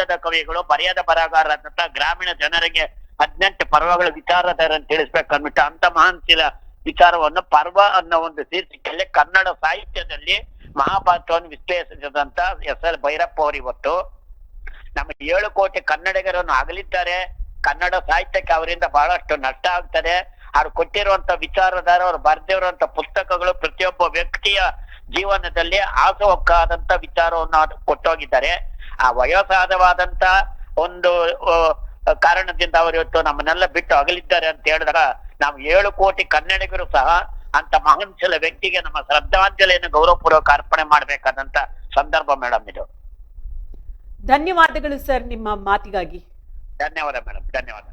ಪ್ರಬಂಧದ ಕವಿಗಳು ಬರೆಯದ ಬರಹಗಾರರಂತ ಗ್ರಾಮೀಣ ಜನರಿಗೆ ಹದಿನೆಂಟು ಪರ್ವಗಳ ವಿಚಾರಧಾರನ್ನು ತಿಳಿಸ್ಬೇಕನ್ಬಿಟ್ಟು ಅಂತ ಮಹಾನ್ಶೀಲ ವಿಚಾರವನ್ನು ಪರ್ವ ಅನ್ನೋ ಒಂದು ಶೀರ್ಷಿಕೆಯಲ್ಲಿ ಕನ್ನಡ ಸಾಹಿತ್ಯದಲ್ಲಿ ಮಹಾಭಾರತವನ್ನು ವಿಶ್ಲೇಷಿಸಿದಂತ ಎಸ್ ಎಲ್ ಭೈರಪ್ಪ ಅವರು ಇವತ್ತು. ನಮ್ಮ ಏಳು ಕೋಟಿ ಕನ್ನಡಿಗರನ್ನು ಅಗಲಿದ್ದಾರೆ ಕನ್ನಡ ಸಾಹಿತ್ಯಕ್ಕೆ ಅವರಿಂದ ಬಹಳಷ್ಟು ನಷ್ಟ ಆಗ್ತದೆ. ಅವ್ರು ಕೊಟ್ಟಿರುವಂತ ವಿಚಾರಧಾರ, ಅವ್ರು ಬರೆದಿರುವಂತ ಪುಸ್ತಕಗಳು ಪ್ರತಿಯೊಬ್ಬ ವ್ಯಕ್ತಿಯ ಜೀವನದಲ್ಲಿ ಆಸೋಕ್ಕಾದಂತ ವಿಚಾರವನ್ನು ಕೊಟ್ಟೋಗಿದ್ದಾರೆ. ಆ ವಯೋಸಹಜವಾದಂತ ಒಂದು ಕಾರಣದಿಂದ ಅವರು ಇವತ್ತು ನಮ್ಮನ್ನೆಲ್ಲ ಬಿಟ್ಟು ಅಗಲಿದ್ದಾರೆ ಅಂತ ಹೇಳಿದಾಗ ನಾವು ಏಳು ಕೋಟಿ ಕನ್ನಡಿಗರು ಸಹ ಅಂತ ಮಹಾನ್ಶೀಲ ವ್ಯಕ್ತಿಗೆ ನಮ್ಮ ಶ್ರದ್ಧಾಂಜಲಿಯನ್ನು ಗೌರವಪೂರ್ವಕ ಅರ್ಪಣೆ ಮಾಡಬೇಕಾದಂತ ಸಂದರ್ಭ ಮೇಡಮ್ ಇದು. ಧನ್ಯವಾದಗಳು ಸರ್ ನಿಮ್ಮ ಮಾತಿಗಾಗಿ. ಧನ್ಯವಾದ ಮೇಡಮ್ ಧನ್ಯವಾದ.